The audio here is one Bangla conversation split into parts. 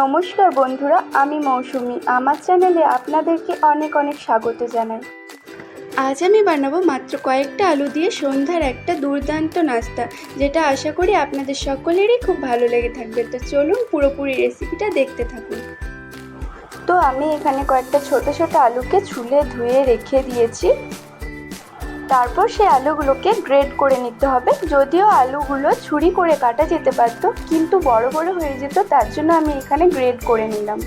নমস্কার বন্ধুরা আমি মৌসুমি। আমার চ্যানেলে আপনাদেরকে অনেক অনেক স্বাগত জানাই। আজ আমি বানাবো মাত্র কয়েকটা আলু দিয়ে সন্ধ্যার একটা দুর্দান্ত নাস্তা যেটা আশা করি আপনাদের সকলেরই খুব ভালো লেগে থাকবে। তো চলুন পুরোপুরি রেসিপিটা দেখতে থাকুন। তো আমি এখানে কয়েকটা ছোট ছোট আলুকে ছুলে ধুয়ে রেখে দিয়েছি। তারপর সেই আলুগুলোকে গ্রেড করে নিতে হবে। যদিও আলুগুলো ছুরি করে কাটা যেতে পারতো, কিন্তু বড় বড় হয়ে যেত, তার জন্য আমি এখানে গ্রেড করে নিলাম।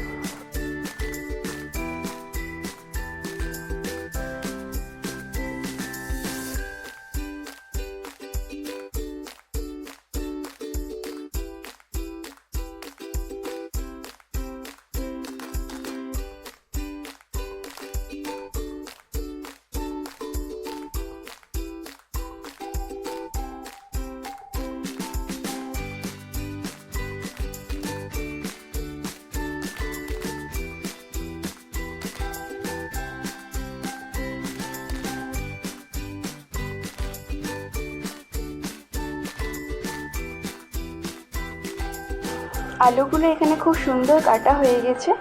আলুগুলো এখানে খুব সুন্দর কাটা হয়ে গেছে।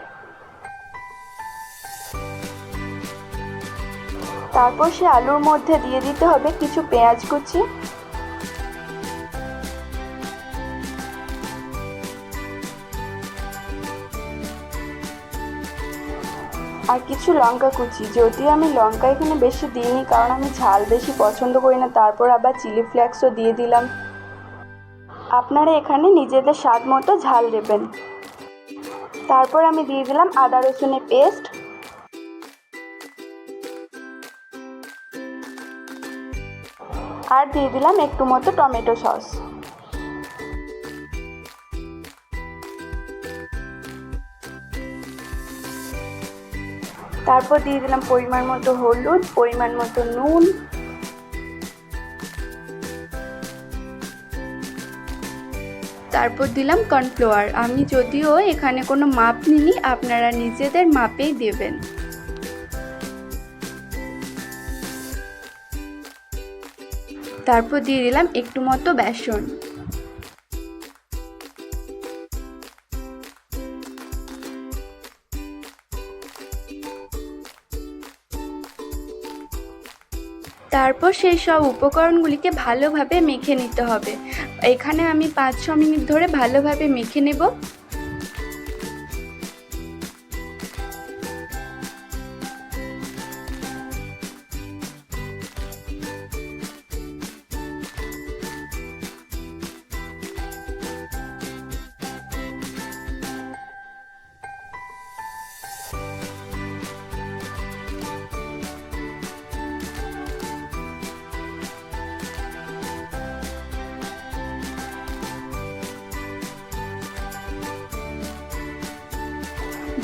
তারপর সে আলুর মধ্যে দিয়ে দিতে হবে কিছু পেঁয়াজ কুচি। আর কিছু লঙ্কা কুচি। যদিও আমি লঙ্কা এখানে বেশি দিইনি, কারণ আমি ঝাল বেশি পছন্দ করি না, তারপর আবার চিলি ফ্লেক্সও দিয়ে দিলাম। আপনারা এখানে নিজেদের স্বাদ মতো ঝাল দেবেন। তারপর আমি দিয়ে দিলাম আদা রসুনের পেস্ট। আর দিয়ে দিলাম একটু মতো টমেটো সস। তারপর দিয়ে দিলাম পরিমাণ মতো হলুদ, পরিমাণ মতো নুন। তারপর দিলাম কর্নফ্লাওয়ার। আমি যদিও এখানে কোনো মাপ নিইনি, আপনারা নিজেদের মাপেই দেবেন। তারপর দিয়ে দিলাম একটু মতো বেসন। তারপর সেই সব উপকরণগুলিকে ভালোভাবে মেখে নিতে হবে। এখানে আমি পাঁচ ছ মিনিট ধরে ভালোভাবে মেখে নেব।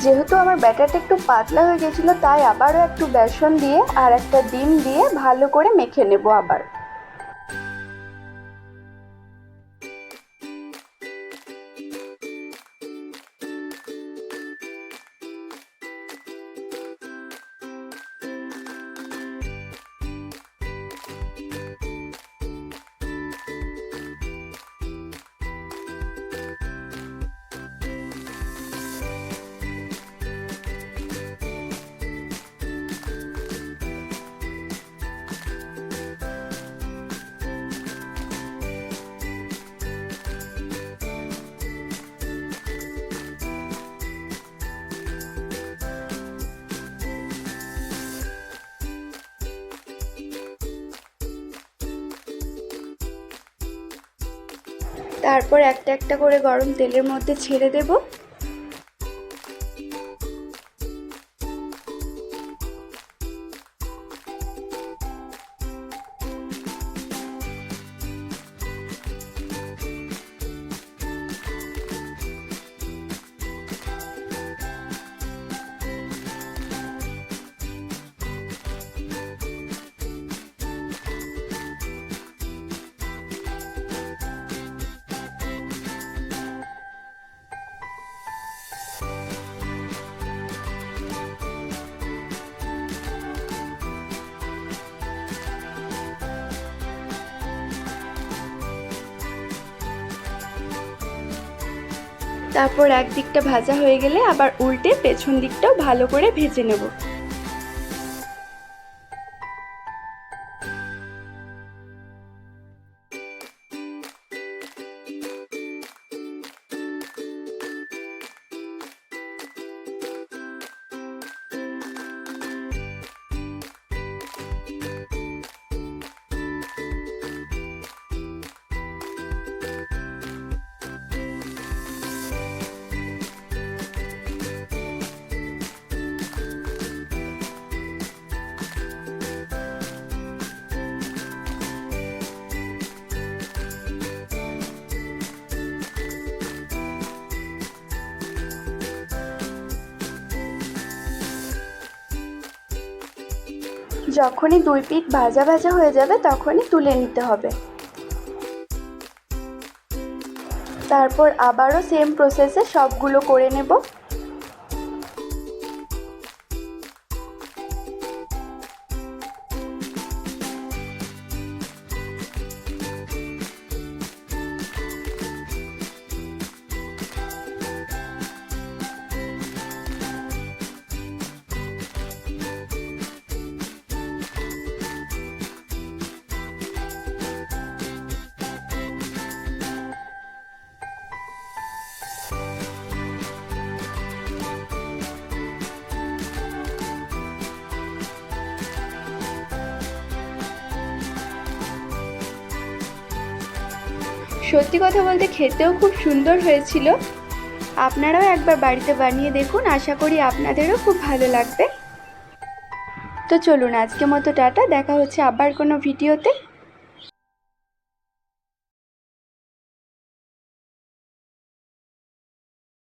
যেহেতু আমার ব্যাটারটা একটু পাতলা হয়ে গেছিল, তাই আবারও একটু বেসন দিয়ে আর একটা ডিম দিয়ে ভালো করে মেখে নেব আবার। তারপর একটা একটা করে গরম তেলের মধ্যে ছেড়ে দেব। তারপর এক দিকটা ভাজা হয়ে গেলে আবার উল্টে পেছন দিকটাও ভালো করে ভেজে নেব। যখনই দুই পিঠ ভাজা ভাজা হয়ে যাবে, তখনই তুলে নিতে হবে। তারপর আবারও সেম প্রসেসে সবগুলো করে নেব। সত্যি কথা বলতে খেতেও খুব সুন্দর হয়েছিল। আপনারাও একবার বাড়িতে বানিয়ে দেখুন, আশা করি আপনাদেরও খুব ভালো লাগবে। তো চলুন আজকে মতো টাটা, দেখা হচ্ছে আবার কোনো ভিডিওতে।